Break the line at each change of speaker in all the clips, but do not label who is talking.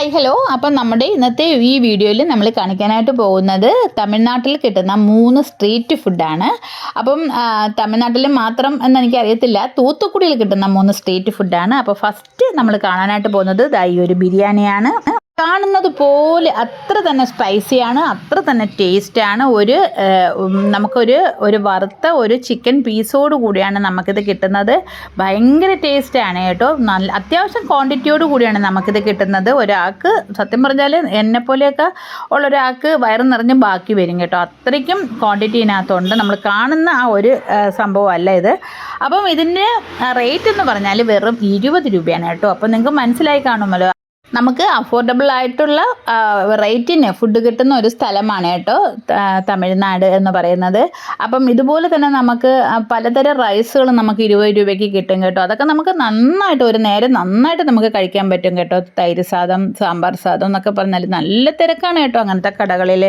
Hi hello അപ്പം നമ്മുടെ ഇന്നത്തെ ഈ വീഡിയോയിൽ നമ്മൾ കാണിക്കാനായിട്ട് പോകുന്നത് തമിഴ്നാട്ടിൽ കിട്ടുന്ന മൂന്ന് സ്ട്രീറ്റ് ഫുഡാണ്. അപ്പം തമിഴ്നാട്ടിൽ മാത്രം എന്ന് എനിക്കറിയത്തില്ല. തൂത്തുക്കുടിയിൽ കിട്ടുന്ന മൂന്ന് സ്ട്രീറ്റ് ഫുഡാണ്. അപ്പോൾ ഫസ്റ്റ് നമ്മൾ കാണാനായിട്ട് പോകുന്നത് ഈ ഒരു ബിരിയാണിയാണ്. കാണുന്നത് പോലെ അത്ര തന്നെ സ്പൈസിയാണ് അത്ര തന്നെ ടേസ്റ്റാണ് ഒരു നമുക്കൊരു ഒരു വറുത്ത ഒരു ചിക്കൻ പീസോട് കൂടിയാണ് നമുക്കിത് കിട്ടുന്നത്. ഭയങ്കര ടേസ്റ്റാണ് കേട്ടോ. നല്ല അത്യാവശ്യം ക്വാണ്ടിറ്റിയോട് കൂടിയാണ് നമുക്കിത് കിട്ടുന്നത്. ഒരാൾക്ക് സത്യം പറഞ്ഞാൽ എന്നെ പോലെയൊക്കെ ഉള്ള ഒരാൾക്ക് വയറ് നിറഞ്ഞ് ബാക്കി വരും കേട്ടോ. അത്രയ്ക്കും ക്വാണ്ടിറ്റി ഇതിനകത്തുണ്ട്. നമ്മൾ കാണുന്ന ആ ഒരു സംഭവമല്ല ഇത്. അപ്പം ഇതിന്റെ റേറ്റ് എന്ന് പറഞ്ഞാൽ വെറും ഇരുപത് രൂപയാണ് കേട്ടോ. അപ്പം നിങ്ങൾക്ക് മനസ്സിലായി കാണുമല്ലോ. നമുക്ക് അഫോർഡബിൾ ആയിട്ടുള്ള റേറ്റിന് ഫുഡ് കിട്ടുന്ന ഒരു സ്ഥലമാണ് കേട്ടോ തമിഴ്നാട് എന്ന് പറയുന്നത്. അപ്പം ഇതുപോലെ തന്നെ നമുക്ക് പലതരം റൈസുകൾ നമുക്ക് ഇരുപത് രൂപയ്ക്ക് കിട്ടും കേട്ടോ. അതൊക്കെ നമുക്ക് നന്നായിട്ട് ഒരു നേരം നന്നായിട്ട് നമുക്ക് കഴിക്കാൻ പറ്റും കേട്ടോ. തൈര് സാദം സാമ്പാർ സാദം എന്നൊക്കെ പറഞ്ഞാൽ നല്ല തിരക്കാണ് കേട്ടോ അങ്ങനത്തെ കടകളിൽ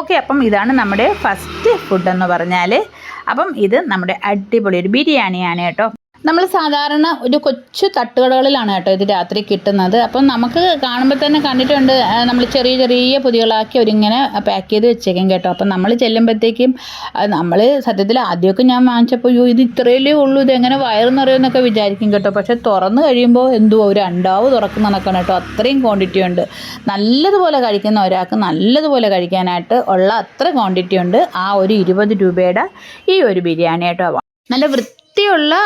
ഓക്കെ അപ്പം ഇതാണ് നമ്മുടെ ഫസ്റ്റ് ഫുഡ് എന്ന് പറഞ്ഞാൽ അപ്പം ഇത് നമ്മുടെ അടിപൊളി ഒരു ബിരിയാണിയാണ് കേട്ടോ. നമ്മൾ സാധാരണ ഒരു കൊച്ചു തട്ടുകടകളിലാണ് കേട്ടോ ഇത് രാത്രി കിട്ടുന്നത്. അപ്പം നമുക്ക് കാണുമ്പോൾ തന്നെ കണ്ടിട്ടുണ്ട് നമ്മൾ ചെറിയ ചെറിയ പൊതികളാക്കി അവരിങ്ങനെ പാക്ക് ചെയ്ത് വെച്ചേക്കും കേട്ടോ. അപ്പം നമ്മൾ ചെല്ലുമ്പോഴത്തേക്കും നമ്മൾ സത്യത്തിൽ ആദ്യമൊക്കെ ഞാൻ വാങ്ങിച്ചപ്പോൾ അയ്യോ ഇത് ഇത്രയല്ലേ ഉള്ളൂ ഇത് എങ്ങനെ വിചാരിക്കും കേട്ടോ. പക്ഷേ തുറന്നു കഴിയുമ്പോൾ എന്തോ ഒരു അണ്ടാവ് തുറക്കുന്ന നടക്കണം കേട്ടോ. അത്രയും ക്വാണ്ടിറ്റി ഉണ്ട്. നല്ലതുപോലെ കഴിക്കുന്ന ഒരാൾക്ക് നല്ലതുപോലെ കഴിക്കാനായിട്ട് ഉള്ള അത്ര ക്വാണ്ടിറ്റി ഉണ്ട് ആ ഒരു ഇരുപത് രൂപയുടെ ഈ ഒരു ബിരിയാണി കേട്ടോ. നല്ല വൃത്തിയുള്ള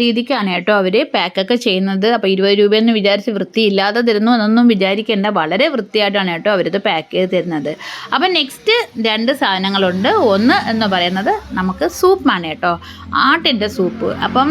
രീതിക്കാണ് കേട്ടോ അവർ പാക്കൊക്കെ ചെയ്യുന്നത്. അപ്പോൾ ഇരുപത് രൂപയെന്ന് വിചാരിച്ച് വൃത്തിയില്ലാതെ തരുന്നു എന്നൊന്നും വിചാരിക്കേണ്ട. വളരെ വൃത്തിയായിട്ടാണ് കേട്ടോ അവരിത് പാക്ക് ചെയ്ത് തരുന്നത്. അപ്പം നെക്സ്റ്റ് രണ്ട് സാധനങ്ങളുണ്ട്. ഒന്ന് എന്ന് പറയുന്നത് നമുക്ക് സൂപ്പാണ് കേട്ടോ. ആട്ടിന്റെ സൂപ്പ്. അപ്പം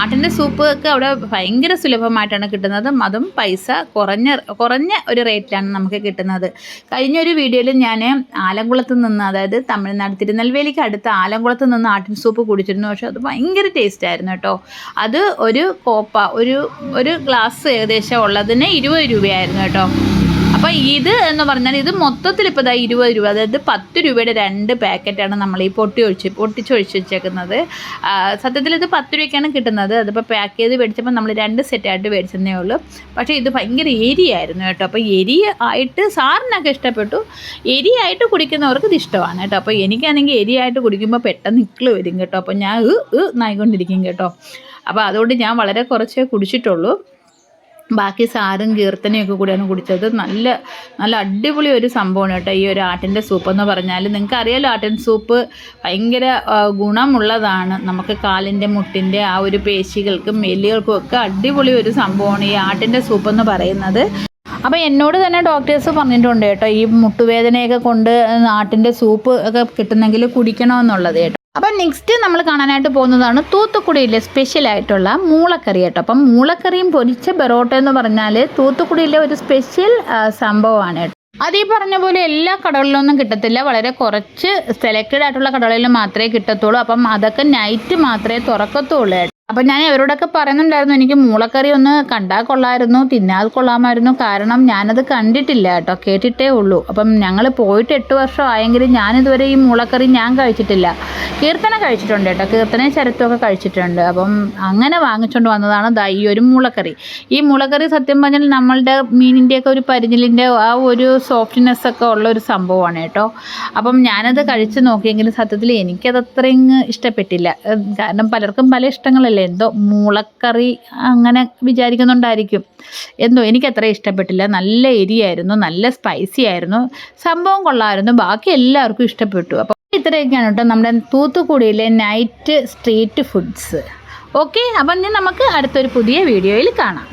ആട്ടിന്റെ സൂപ്പ് ഒക്കെ അവിടെ ഭയങ്കര സുലഭമായിട്ടാണ് കിട്ടുന്നത്. അതും പൈസ കുറഞ്ഞ കുറഞ്ഞ ഒരു റേറ്റിലാണ് നമുക്ക് കിട്ടുന്നത്. കഴിഞ്ഞ ഒരു വീഡിയോയിൽ ഞാൻ ആലങ്കുളത്ത് നിന്ന് അതായത് തമിഴ്നാട് തിരുനെൽവേലിക്ക് അടുത്ത് ആലങ്കുളത്ത് നിന്ന് ആട്ടിൻ സൂപ്പ് കുടിച്ചിരുന്നു. പക്ഷേ അത് ഭയങ്കര ടേസ്റ്റ് ആയിരുന്നു കേട്ടോ. അത് ഒരു കോപ്പ ഒരു ഒരു ഗ്ലാസ് ഏകദേശം ഉള്ളതിന് ഇരുപത് രൂപയായിരുന്നു കേട്ടോ. അപ്പോൾ ഇത് എന്ന് പറഞ്ഞാൽ ഇത് മൊത്തത്തിൽ ഇപ്പോൾ ഇതാ ഇരുപത് രൂപ അതായത് പത്ത് രൂപയുടെ രണ്ട് പാക്കറ്റാണ് നമ്മൾ ഈ പൊട്ടി ഒഴിച്ച് പൊട്ടിച്ചൊഴിച്ച് വെച്ചേക്കുന്നത്. സത്യത്തിൽ ഇത് പത്ത് രൂപയ്ക്കാണ് കിട്ടുന്നത്. അതിപ്പോൾ പാക്ക് ചെയ്ത് മേടിച്ചപ്പോൾ നമ്മൾ രണ്ട് സെറ്റായിട്ട് മേടിച്ചതേ ഉള്ളൂ. പക്ഷേ ഇത് ഭയങ്കര എരിയായിരുന്നു കേട്ടോ. അപ്പോൾ എരി ആയിട്ട് സാറിനൊക്കെ ഇഷ്ടപ്പെട്ടു. എരിയായിട്ട് കുടിക്കുന്നവർക്ക് ഇത് ഇഷ്ടമാണ് കേട്ടോ. അപ്പോൾ എനിക്കാണെങ്കിൽ എരിയായിട്ട് കുടിക്കുമ്പോൾ പെട്ടെന്ന് ഇക്കിൾ വരും കേട്ടോ. അപ്പോൾ ഞാൻ നായിക്കൊണ്ടിരിക്കും കേട്ടോ. അപ്പോൾ അതുകൊണ്ട് ഞാൻ വളരെ കുറച്ചേ കുടിച്ചിട്ടുള്ളൂ. ബാക്കി സാറും കീർത്തനയൊക്കെ കൂടിയാണ് കുടിച്ചത്. നല്ല നല്ല അടിപൊളി ഒരു സംഭവമാണ് കേട്ടോ ഈ ഒരു ആട്ടിന്റെ സൂപ്പ് എന്ന് പറഞ്ഞാൽ നിങ്ങൾക്ക് അറിയാലോ ആട്ടിൻ സൂപ്പ് ഭയങ്കര ഗുണമുള്ളതാണ്. നമുക്ക് കാലിന്റെ മുട്ടിന്റെ ആ ഒരു പേശികൾക്കും എല്ലുകൾക്കും ഒക്കെ അടിപൊളി ഒരു സംഭവമാണ് ഈ ആട്ടിന്റെ സൂപ്പ് എന്ന് പറയുന്നത്. അപ്പോൾ എന്നോട് തന്നെ ഡോക്ടേഴ്സ് പറഞ്ഞിട്ടുണ്ട് കേട്ടോ ഈ മുട്ടുവേദനയൊക്കെ കൊണ്ട് ആട്ടിന്റെ സൂപ്പ് ഒക്കെ കിട്ടുന്നെങ്കിൽ കുടിക്കണമെന്നുള്ളത് കേട്ടോ. അപ്പം നെക്സ്റ്റ് നമ്മൾ കാണാനായിട്ട് പോകുന്നതാണ് തൂത്തുക്കുടിയിലെ സ്പെഷ്യൽ ആയിട്ടുള്ള മൂളക്കറി കേട്ടോ. അപ്പം മൂളക്കറിയും പൊരിച്ച ബെറോട്ട എന്ന് പറഞ്ഞാൽ തൂത്തുക്കുടിയിലെ ഒരു സ്പെഷ്യൽ സംഭവമാണ് കേട്ടോ. അത് ഈ പറഞ്ഞ പോലെ എല്ലാ കടകളിലൊന്നും കിട്ടത്തില്ല. വളരെ കുറച്ച് സെലക്റ്റഡ് ആയിട്ടുള്ള കടകളിൽ മാത്രമേ കിട്ടത്തുള്ളൂ. അപ്പം അതൊക്കെ നൈറ്റ് മാത്രമേ തുറക്കത്തുള്ളൂ. അപ്പം ഞാൻ അവരോടൊക്കെ പറയുന്നുണ്ടായിരുന്നു എനിക്ക് മൂളക്കറി ഒന്ന് കണ്ടാൽ കൊള്ളാമായിരുന്നു തിന്നാൽ കൊള്ളാമായിരുന്നു. കാരണം ഞാനത് കണ്ടിട്ടില്ല കേട്ടോ. കേട്ടിട്ടേ ഉള്ളൂ. അപ്പം ഞങ്ങൾ പോയിട്ട് എട്ട് വർഷം ആയെങ്കിലും ഞാനിതുവരെ ഈ മൂളക്കറി ഞാൻ കഴിച്ചിട്ടില്ല. കീർത്തന കഴിച്ചിട്ടുണ്ട് കേട്ടോ. കീർത്തനയും ചരത്തുമൊക്കെ കഴിച്ചിട്ടുണ്ട്. അപ്പം അങ്ങനെ വാങ്ങിച്ചുകൊണ്ട് വന്നതാണ് ദാ ഈ ഒരു മുളക്കറി ഈ മുളകറി സത്യം പറഞ്ഞാൽ നമ്മളുടെ മീനിന്റെയൊക്കെ ഒരു പരിഞ്ഞിലിന്റെ ആ ഒരു സോഫ്റ്റ്നെസ് ഒക്കെ ഉള്ള ഒരു സംഭവമാണ് കേട്ടോ. അപ്പം ഞാനത് കഴിച്ച് നോക്കിയെങ്കിലും സത്യത്തിൽ എനിക്കത് അത്രയും ഇഷ്ടപ്പെട്ടില്ല. കാരണം പലർക്കും പല ഇഷ്ടങ്ങളല്ലേ. എന്തോ മുളക്കറി അങ്ങനെ വിചാരിക്കുന്നുണ്ടായിരിക്കും. എന്തോ എനിക്കത്ര ഇഷ്ടപ്പെട്ടില്ല. നല്ല എരിയായിരുന്നു നല്ല സ്പൈസി ആയിരുന്നു. സംഭവം കൊള്ളായിരുന്നു ബാക്കി എല്ലാവർക്കും ഇഷ്ടപ്പെട്ടു. അപ്പോൾ ഇത്രയൊക്കെയാണ് കേട്ടോ നമ്മുടെ തൂത്തുക്കുടിയിലെ നൈറ്റ് സ്ട്രീറ്റ് ഫുഡ്സ് ഓക്കെ അപ്പം ഇനി നമുക്ക് അടുത്തൊരു പുതിയ വീഡിയോയിൽ കാണാം.